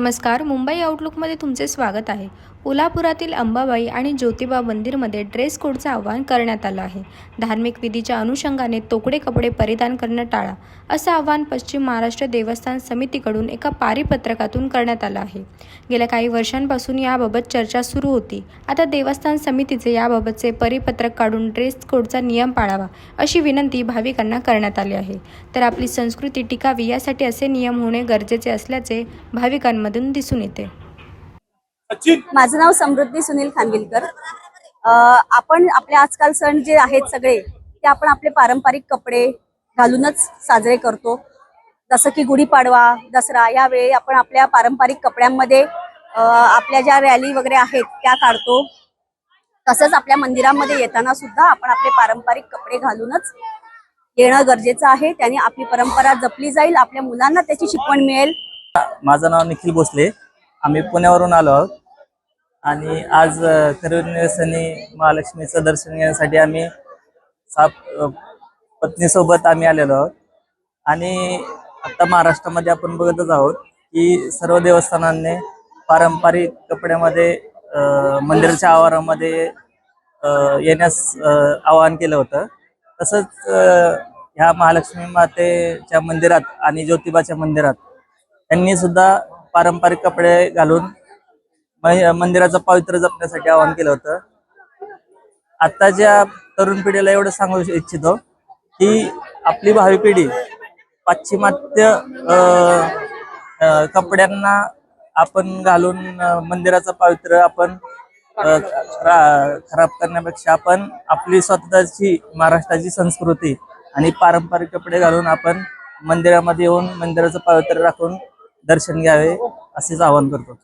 नमस्कार मुंबई आउटलुकमध्ये तुमचे स्वागत आहे. कोल्हापुरातील अंबाबाई आणि ज्योतिबा मंदिरमध्ये ड्रेस कोडचं आवाहन करण्यात आलं आहे. धार्मिक विधीच्या अनुषंगाने तोकडे कपडे परिधान करणं टाळा असं आवाहन पश्चिम महाराष्ट्र देवस्थान समितीकडून एका पारिपत्रकातून करण्यात आलं आहे. गेल्या काही वर्षांपासून याबाबत चर्चा सुरू होती. आता देवस्थान समितीचे याबाबतचे परिपत्रक काढून ड्रेस कोडचा नियम पाळावा अशी विनंती भाविकांना करण्यात आली आहे. तर आपली संस्कृती टिकावी यासाठी असे नियम होणे गरजेचे असल्याचे भाविकांमधून दिसून येते. माझं नाव समृद्धी सुनील खानविलकर. अ, आपण आपले आजकाल सण जे आहेत सगळे ते आपण आपले पारंपरिक कपडे घालूनच साजरे करतो. जसं की गुढीपाडवा दसरा यावेळी आपण आपल्या पारंपरिक कपड्यांमध्ये अ, आपल्या ज्या रॅली वगैरे आहेत त्या काढतो. तसंच आपल्या मंदिरामध्ये येताना सुद्धा आपण आपले पारंपरिक कपडे घालूनच येणं गरजेचं आहे. त्याने आपली परंपरा जपली जाईल आपल्या मुलांना त्याची शिकवण मिळेल. माझं नाव निखिल भोसले. आम्ही पुण्यावरून आलो आहोत. आणि आज अ, महालक्ष्मीचं दर्शन घेण्यासाठी आम्ही साप पत्नीसोबत आम्ही आलेलो आहोत. आणि आता महाराष्ट्रामध्ये आपण बघतच आहोत की सर्व देवस्थानांनी पारंपरिक कपड्यामध्ये अ, मंदिराच्या आवारामध्ये अ, येण्यास आवाहन केलं होतं. तसंच ह्या महालक्ष्मी मातेच्या मंदिरात आणि ज्योतिबाच्या मंदिरात त्यांनी सुद्धा पारंपरिक कपडे घालून मंदिराचं पावित्र्य जपण्यासाठी आवाहन केलं होतं. आताच्या तरुण पिढीला एवढं सांगू इच्छितो की आपली भावी पिढी पाश्चिमात्य कपड्यांना आपण घालून मंदिराचं पावित्र्य आपण खराब करण्यापेक्षा आपण आपली स्वतःची महाराष्ट्राची संस्कृती आणि पारंपरिक कपडे घालून आपण मंदिरामध्ये येऊन मंदिराचं पावित्र्य राखून दर्शन घ्यावे असेच आवाहन करतो.